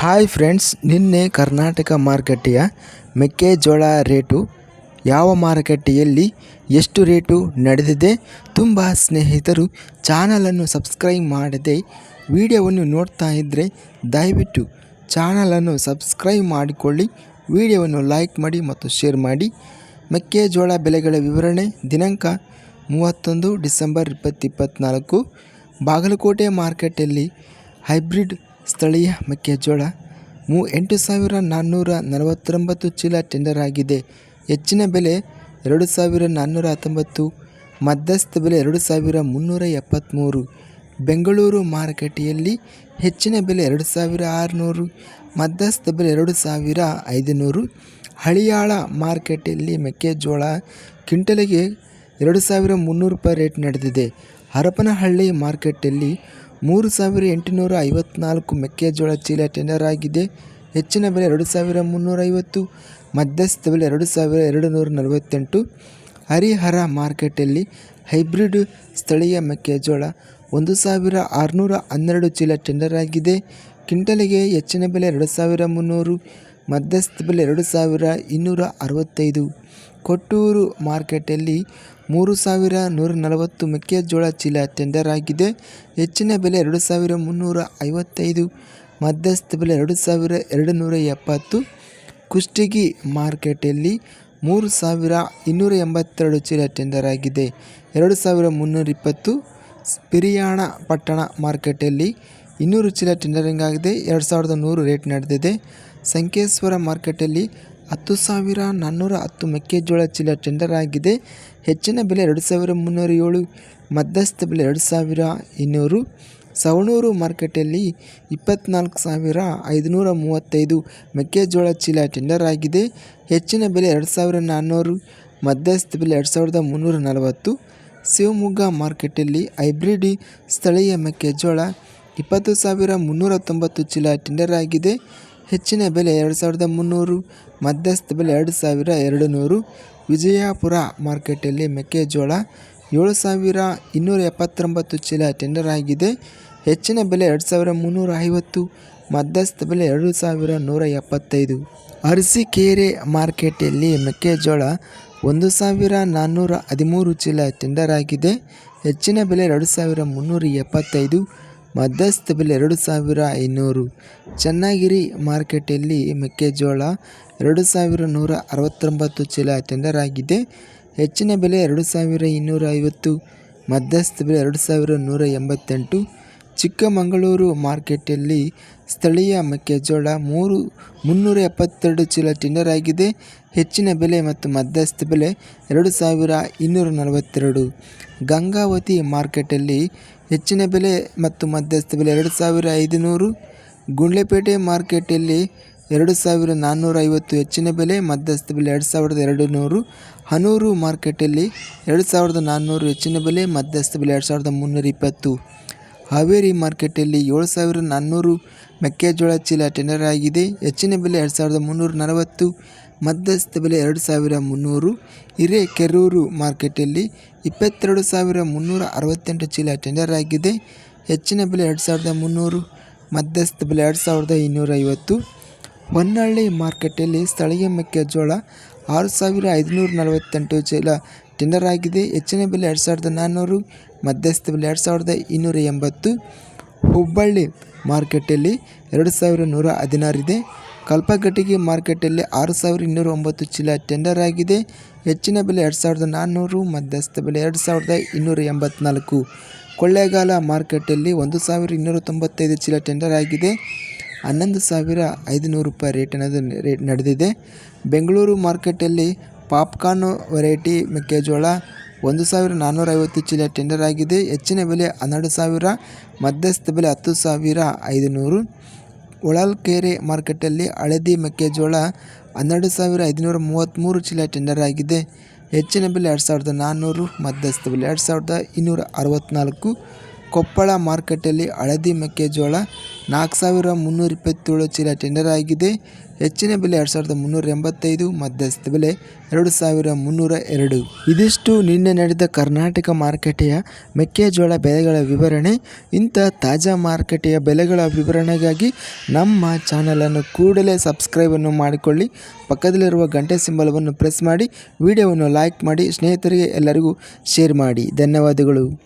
Hi friends, ನಿನ್ನೆ ಕರ್ನಾಟಕ ಮಾರುಕಟ್ಟೆಯ ಮೆಕ್ಕೆಜೋಳ ರೇಟು ಯಾವ ಮಾರುಕಟ್ಟೆಯಲ್ಲಿ ಎಷ್ಟು ರೇಟು ನಡೆದಿದೆ ತುಂಬ ಸ್ನೇಹಿತರು ಚಾನಲನ್ನು ಸಬ್ಸ್ಕ್ರೈಬ್ ಮಾಡದೆ ವಿಡಿಯೋವನ್ನು ನೋಡ್ತಾ ಇದ್ದರೆ ದಯವಿಟ್ಟು ಚಾನಲನ್ನು ಸಬ್ಸ್ಕ್ರೈಬ್ ಮಾಡಿಕೊಳ್ಳಿ, ವಿಡಿಯೋವನ್ನು ಲೈಕ್ ಮಾಡಿ ಮತ್ತು ಶೇರ್ ಮಾಡಿ. ಮೆಕ್ಕೆಜೋಳ ಬೆಲೆಗಳ ವಿವರಣೆ, ದಿನಾಂಕ ಮೂವತ್ತೊಂದು ಡಿಸೆಂಬರ್ ಇಪ್ಪತ್ತು ಇಪ್ಪತ್ತ್ನಾಲ್ಕು ಬಾಗಲಕೋಟೆ ಮಾರ್ಕೆಟಲ್ಲಿ ಹೈಬ್ರಿಡ್ ಸ್ಥಳೀಯ ಮೆಕ್ಕೆಜೋಳ ಮೂ ಎಂಟು ಸಾವಿರ ನಾನ್ನೂರ ನಲವತ್ತೊಂಬತ್ತು ಚೀಲ ಟೆಂಡರ್ ಆಗಿದೆ. ಹೆಚ್ಚಿನ ಬೆಲೆ ಎರಡು ಸಾವಿರ ನಾನ್ನೂರ ಹತ್ತೊಂಬತ್ತು, ಮಧ್ಯಸ್ಥ ಬೆಲೆ ಎರಡು ಸಾವಿರ ಮುನ್ನೂರ ಎಪ್ಪತ್ತ್ಮೂರು ಬೆಂಗಳೂರು ಮಾರುಕಟ್ಟೆಯಲ್ಲಿ ಹೆಚ್ಚಿನ ಬೆಲೆ ಎರಡು ಸಾವಿರ ಆರುನೂರು, ಮಧ್ಯಸ್ಥ ಬೆಲೆ ಎರಡು ಸಾವಿರ ಐದುನೂರು. ಹಳಿಯಾಳ ಮಾರುಕಟ್ಟೆಯಲ್ಲಿ ಮೆಕ್ಕೆಜೋಳ ಕ್ವಿಂಟಲಿಗೆ ಎರಡು ಸಾವಿರ ಮುನ್ನೂರು ರೂಪಾಯಿ ರೇಟ್ ನಡೆದಿದೆ. ಹರಪನಹಳ್ಳಿ ಮಾರ್ಕೆಟಲ್ಲಿ ಮೂರು ಸಾವಿರ ಎಂಟುನೂರ ಐವತ್ನಾಲ್ಕು ಮೆಕ್ಕೆಜೋಳ ಚೀಲ ಟೆಂಡರ್ ಆಗಿದೆ. ಹೆಚ್ಚಿನ ಬೆಲೆ ಎರಡು ಸಾವಿರ ಮುನ್ನೂರೈವತ್ತು, ಮಧ್ಯಸ್ಥ ಬೆಲೆ ಎರಡು ಸಾವಿರ ಎರಡು ನೂರ ನಲವತ್ತೆಂಟು ಹರಿಹರ ಮಾರ್ಕೆಟಲ್ಲಿ ಹೈಬ್ರಿಡ್ ಸ್ಥಳೀಯ ಮೆಕ್ಕೆಜೋಳ ಒಂದು ಸಾವಿರ ಆರುನೂರ ಹನ್ನೆರಡು ಚೀಲ ಟೆಂಡರ್ ಆಗಿದೆ. ಕ್ವಿಂಟಲಿಗೆ ಹೆಚ್ಚಿನ ಬೆಲೆ ಎರಡು ಸಾವಿರ ಮುನ್ನೂರು ಮಧ್ಯಸ್ಥ ಬೆಲೆ ಎರಡು ಸಾವಿರ ಇನ್ನೂರ ಅರವತ್ತೈದು. ಕೊಟ್ಟೂರು ಮಾರ್ಕೆಟಲ್ಲಿ ಮೂರು ಸಾವಿರ ನೂರ ನಲವತ್ತು ಮೆಕ್ಕೆಜೋಳ ಚೀಲ ಟೆಂಡರ್ ಆಗಿದೆ. ಹೆಚ್ಚಿನ ಬೆಲೆ ಎರಡು ಸಾವಿರ ಮುನ್ನೂರ ಐವತ್ತೈದು. ಮಧ್ಯಸ್ಥ ಬೆಲೆ ಎರಡು ಸಾವಿರ ಎರಡು ನೂರ ಎಪ್ಪತ್ತು. ಕುಷ್ಟಗಿ ಮಾರ್ಕೆಟಲ್ಲಿ ಮೂರು ಸಾವಿರ ಇನ್ನೂರ ಎಂಬತ್ತೆರಡು ಚೀಲ ಟೆಂಡರ್ ಆಗಿದೆ. ಎರಡು ಸಾವಿರ ಮುನ್ನೂರ ಇಪ್ಪತ್ತು. ಪಿರಿಯಾಣ ಪಟ್ಟಣ ಮಾರ್ಕೆಟಲ್ಲಿ ಇನ್ನೂರು ಚೀಲ ಟೆಂಡರಿಂಗ್ ಆಗಿದೆ. ಎರಡು ಸಾವಿರದ ನೂರು ರೇಟ್ ನಡೆದಿದೆ. ಸಂಕೇಶ್ವರ ಮಾರ್ಕೆಟಲ್ಲಿ ಹತ್ತು ಸಾವಿರ ನಾನ್ನೂರ ಹತ್ತು ಮೆಕ್ಕೆಜೋಳ ಚೀಲ ಟೆಂಡರ್ ಆಗಿದೆ. ಹೆಚ್ಚಿನ ಬೆಲೆ ಎರಡು ಸಾವಿರ ಮುನ್ನೂರ ಏಳು, ಮಧ್ಯಸ್ಥ ಬೆಲೆ ಎರಡು ಸಾವಿರ ಇನ್ನೂರು. ಸವಣೂರು ಮಾರ್ಕೆಟಲ್ಲಿ ಇಪ್ಪತ್ತ್ನಾಲ್ಕು ಸಾವಿರ ಐದುನೂರ ಮೂವತ್ತೈದು ಮೆಕ್ಕೆಜೋಳ ಚೀಲ ಟೆಂಡರ್ ಆಗಿದೆ. ಹೆಚ್ಚಿನ ಬೆಲೆ ಎರಡು ಸಾವಿರ ನಾನ್ನೂರು, ಮಧ್ಯಸ್ಥ ಬೆಲೆ ಎರಡು ಸಾವಿರದ ಮುನ್ನೂರ ನಲವತ್ತು. ಶಿವಮೊಗ್ಗ ಮಾರ್ಕೆಟಲ್ಲಿ ಹೈಬ್ರಿಡ್ ಸ್ಥಳೀಯ ಮೆಕ್ಕೆಜೋಳ ಇಪ್ಪತ್ತು ಸಾವಿರ ಮುನ್ನೂರ ತೊಂಬತ್ತು ಚೀಲ ಟೆಂಡರ್ ಆಗಿದೆ. ಹೆಚ್ಚಿನ ಬೆಲೆ ಎರಡು ಸಾವಿರದ ಮುನ್ನೂರು, ಮಧ್ಯಸ್ಥ ಬೆಲೆ ಎರಡು ಸಾವಿರ ಎರಡು ನೂರು ವಿಜಯಪುರ ಮಾರ್ಕೆಟಲ್ಲಿ ಮೆಕ್ಕೆಜೋಳ ಏಳು ಸಾವಿರ ಇನ್ನೂರ ಎಪ್ಪತ್ತೊಂಬತ್ತು ಚೀಲ ಟೆಂಡರ್ ಆಗಿದೆ. ಹೆಚ್ಚಿನ ಬೆಲೆ ಎರಡು ಸಾವಿರ ಮುನ್ನೂರ ಐವತ್ತು, ಮಧ್ಯಸ್ಥ ಬೆಲೆ ಎರಡು ಸಾವಿರ ನೂರ ಎಪ್ಪತ್ತೈದು. ಅರಸಿಕೇರೆ ಮಾರ್ಕೆಟಲ್ಲಿ ಮೆಕ್ಕೆಜೋಳ ಒಂದು ಸಾವಿರ ನಾನ್ನೂರ ಹದಿಮೂರು ಚೀಲ ಟೆಂಡರ್ ಆಗಿದೆ. ಹೆಚ್ಚಿನ ಬೆಲೆ ಎರಡು ಸಾವಿರ ಮುನ್ನೂರ ಎಪ್ಪತ್ತೈದು ಮಧ್ಯಸ್ಥ ಬೆಲೆ ಎರಡು ಸಾವಿರ ಐನೂರು. ಚನ್ನಗಿರಿ ಮಾರ್ಕೆಟಲ್ಲಿ ಮೆಕ್ಕೆಜೋಳ ಎರಡು ಸಾವಿರ ನೂರ ಅರವತ್ತೊಂಬತ್ತು ಚೀಲ ಟೆಂಡರ್ ಆಗಿದೆ. ಹೆಚ್ಚಿನ ಬೆಲೆ ಎರಡು ಸಾವಿರ ಇನ್ನೂರ ಐವತ್ತು. ಮಧ್ಯಸ್ಥ ಬೆಲೆ ಎರಡು ಸಾವಿರ ನೂರ ಎಂಬತ್ತೆಂಟು. ಚಿಕ್ಕಮಗಳೂರು ಮಾರ್ಕೆಟಲ್ಲಿ ಸ್ಥಳೀಯ ಮೆಕ್ಕೆಜೋಳ ಮೂರು, ಮುನ್ನೂರ ಎಪ್ಪತ್ತೆರಡು ಚೀಲ ಟೆಂಡರ್ ಆಗಿದೆ. ಹೆಚ್ಚಿನ ಬೆಲೆ ಮತ್ತು ಮಧ್ಯಸ್ಥ ಬೆಲೆ ಎರಡು ಸಾವಿರ ಇನ್ನೂರ ನಲವತ್ತೆರಡು. ಗಂಗಾವತಿ ಮಾರ್ಕೆಟಲ್ಲಿ ಹೆಚ್ಚಿನ ಬೆಲೆ ಮತ್ತು ಮಧ್ಯಸ್ಥ ಬೆಲೆ ಎರಡು ಸಾವಿರ ಐದುನೂರು. ಗುಂಡ್ಲೆಪೇಟೆ ಮಾರ್ಕೆಟಲ್ಲಿ ಎರಡು ಸಾವಿರ ನಾನ್ನೂರ ಐವತ್ತು ಹೆಚ್ಚಿನ ಬೆಲೆ, ಮಧ್ಯಸ್ಥ ಬೆಲೆ ಎರಡು ಸಾವಿರದ ಎರಡು ನೂರು ಹನೂರು ಮಾರ್ಕೆಟಲ್ಲಿ ಎರಡು ಸಾವಿರದ ನಾನ್ನೂರು ಹೆಚ್ಚಿನ ಬೆಲೆ, ಮಧ್ಯಸ್ಥ ಬೆಲೆ ಎರಡು ಸಾವಿರದ ಮುನ್ನೂರ ಇಪ್ಪತ್ತು. ಹಾವೇರಿ ಮಾರ್ಕೆಟಲ್ಲಿ ಏಳು ಸಾವಿರ ನಾನ್ನೂರು ಮೆಕ್ಕೆಜೋಳ ಚೀಲ ಟೆಂಡರ್ ಆಗಿದೆ. ಹೆಚ್ಚಿನ ಬೆಲೆ ಎರಡು ಸಾವಿರದ ಮುನ್ನೂರ ನಲವತ್ತು, ಮಧ್ಯಸ್ಥ ಬೆಲೆ ಎರಡು ಸಾವಿರ ಮುನ್ನೂರು, ಹಿರೇಕೆರೂರು ಮಾರ್ಕೆಟಲ್ಲಿ ಇಪ್ಪತ್ತೆರಡು ಸಾವಿರ ಮುನ್ನೂರ ಅರವತ್ತೆಂಟು ಚೀಲ ಟೆಂಡರ್ ಆಗಿದೆ. ಹೆಚ್ಚಿನ ಬೆಲೆ ಎರಡು ಸಾವಿರದ ಮುನ್ನೂರು, ಮಧ್ಯಸ್ಥ ಬೆಲೆ ಎರಡು ಸಾವಿರದ ಇನ್ನೂರ ಐವತ್ತು. ಹೊನ್ನಳ್ಳಿ ಮಾರ್ಕೆಟಲ್ಲಿ ಸ್ಥಳೀಯ ಮೆಕ್ಕೆಜೋಳ ಆರು ಸಾವಿರ ಐದುನೂರ ನಲವತ್ತೆಂಟು ಚೀಲ ಟೆಂಡರ್ ಆಗಿದೆ. ಹೆಚ್ಚಿನ ಬೆಲೆ ಎರಡು ಸಾವಿರದ ನಾನ್ನೂರು, ಮಧ್ಯಸ್ಥ ಬೆಲೆ ಎರಡು ಸಾವಿರದ ಇನ್ನೂರ ಎಂಬತ್ತು. ಹುಬ್ಬಳ್ಳಿ ಮಾರ್ಕೆಟಲ್ಲಿ ಎರಡು ಸಾವಿರ ನೂರ ಹದಿನಾರಿದೆ ಕಲ್ಪಗಟ್ಟಿಗೆ ಮಾರ್ಕೆಟಲ್ಲಿ ಆರು ಸಾವಿರ ಇನ್ನೂರ ಒಂಬತ್ತು ಚೀಲ ಟೆಂಡರ್ ಆಗಿದೆ. ಹೆಚ್ಚಿನ ಬೆಲೆ ಎರಡು ಸಾವಿರದ ನಾನ್ನೂರು, ಮಧ್ಯಸ್ಥ ಬೆಲೆ ಎರಡು ಸಾವಿರದ ಇನ್ನೂರ ಎಂಬತ್ನಾಲ್ಕು. ಕೊಳ್ಳೇಗಾಲ ಮಾರ್ಕೆಟಲ್ಲಿ ಒಂದು ಸಾವಿರ ಇನ್ನೂರ ತೊಂಬತ್ತೈದು ಚೀಲ ಟೆಂಡರ್ ಆಗಿದೆ. ಹನ್ನೊಂದು ಸಾವಿರ ಐದುನೂರು ರೂಪಾಯಿ ರೇಟ್ ಅನ್ನೋದು ರೇಟ್ ನಡೆದಿದೆ. ಬೆಂಗಳೂರು ಮಾರ್ಕೆಟಲ್ಲಿ ಪಾಪ್ಕಾರ್ನ್ ವೆರೈಟಿ ಮೆಕ್ಕೆಜೋಳ ಒಂದು ಸಾವಿರ ನಾನ್ನೂರ ಐವತ್ತು ಚೀಲ ಟೆಂಡರ್ ಆಗಿದೆ. ಹೆಚ್ಚಿನ ಬೆಲೆ ಹನ್ನೆರಡು ಸಾವಿರ, ಮಧ್ಯಸ್ಥ ಬೆಲೆ ಹತ್ತು ಸಾವಿರ ಐದುನೂರು. ಹೊಳಲ್ಕೆರೆ ಮಾರ್ಕೆಟಲ್ಲಿ ಹಳದಿ ಮೆಕ್ಕೆಜೋಳ ಹನ್ನೆರಡು ಸಾವಿರ ಐದುನೂರ ಮೂವತ್ತ್ಮೂರು ಚೀಲ ಟೆಂಡರ್ ಆಗಿದೆ. ಹೆಚ್ಚಿನ ಬೆಲೆ ಎರಡು ಸಾವಿರದ ನಾನ್ನೂರು, ಮಧ್ಯಸ್ಥ ಬೆಲೆ ಎರಡು ಸಾವಿರದ ಇನ್ನೂರ ಅರವತ್ತ್ನಾಲ್ಕು ಕೊಪ್ಪಳ ಮಾರ್ಕೆಟಲ್ಲಿ ಹಳದಿ ಮೆಕ್ಕೆಜೋಳ ನಾಲ್ಕು ಸಾವಿರ ಮುನ್ನೂರ ಇಪ್ಪತ್ತೇಳು ಚೀಲ ಟೆಂಡರ್ ಆಗಿದೆ. ಹೆಚ್ಚಿನ ಬೆಲೆ ಎರಡು ಸಾವಿರದ ಮುನ್ನೂರ ಎಂಬತ್ತೈದು, ಮಧ್ಯಸ್ಥ ಬೆಲೆ ಎರಡು ಸಾವಿರ ಮುನ್ನೂರ ಎರಡು. ಇದಿಷ್ಟು ನಿನ್ನೆ ನಡೆದ ಕರ್ನಾಟಕ ಮಾರುಕಟ್ಟೆಯ ಮೆಕ್ಕೆಜೋಳ ಬೆಲೆಗಳ ವಿವರಣೆ. ಇಂಥ ತಾಜಾ ಮಾರುಕಟ್ಟೆಯ ಬೆಲೆಗಳ ವಿವರಣೆಗಾಗಿ ನಮ್ಮ ಚಾನಲನ್ನು ಕೂಡಲೇ ಸಬ್ಸ್ಕ್ರೈಬನ್ನು ಮಾಡಿಕೊಳ್ಳಿ. ಪಕ್ಕದಲ್ಲಿರುವ ಗಂಟೆ ಸಿಂಬಲವನ್ನು ಪ್ರೆಸ್ ಮಾಡಿ, ವಿಡಿಯೋವನ್ನು ಲೈಕ್ ಮಾಡಿ, ಸ್ನೇಹಿತರಿಗೆ ಎಲ್ಲರಿಗೂ ಶೇರ್ ಮಾಡಿ. ಧನ್ಯವಾದಗಳು.